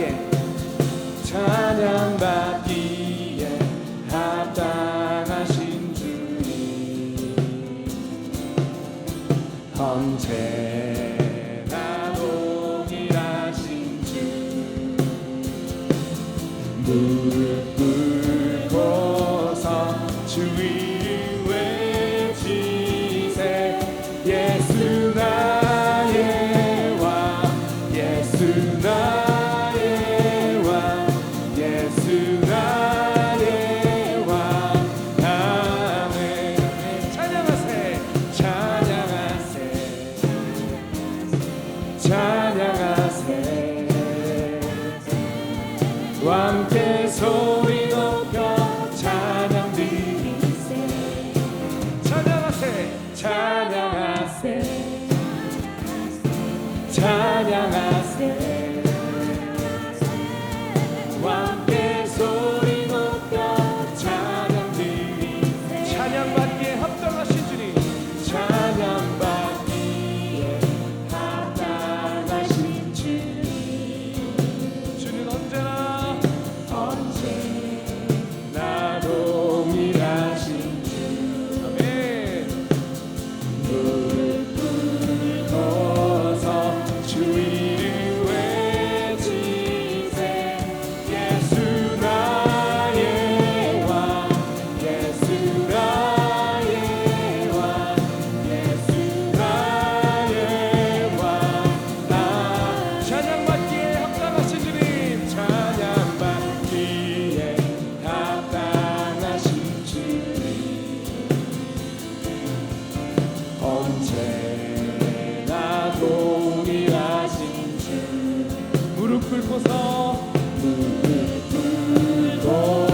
받기에 찬양 받기에 합당하신 주님. 언제나 동일하신 주 무릎 꿇고서 주위 찬양하세. 찬양하세. 언제나 동일하신 주. 무릎 꿇고서 무릎 꿇고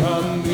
Come.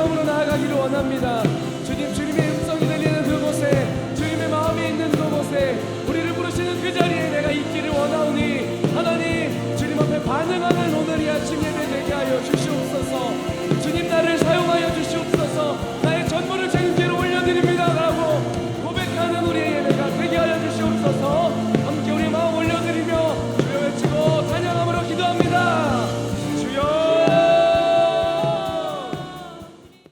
기도함으로 나아가기를 원합니다. 주님 주님의 음성이 들리는 그곳에 주님의 마음이 있는 그곳에 우리를 부르시는 그 자리에 내가 있기를 원하오니 하나님 주님 앞에 반응하는 오늘 이 아침 예배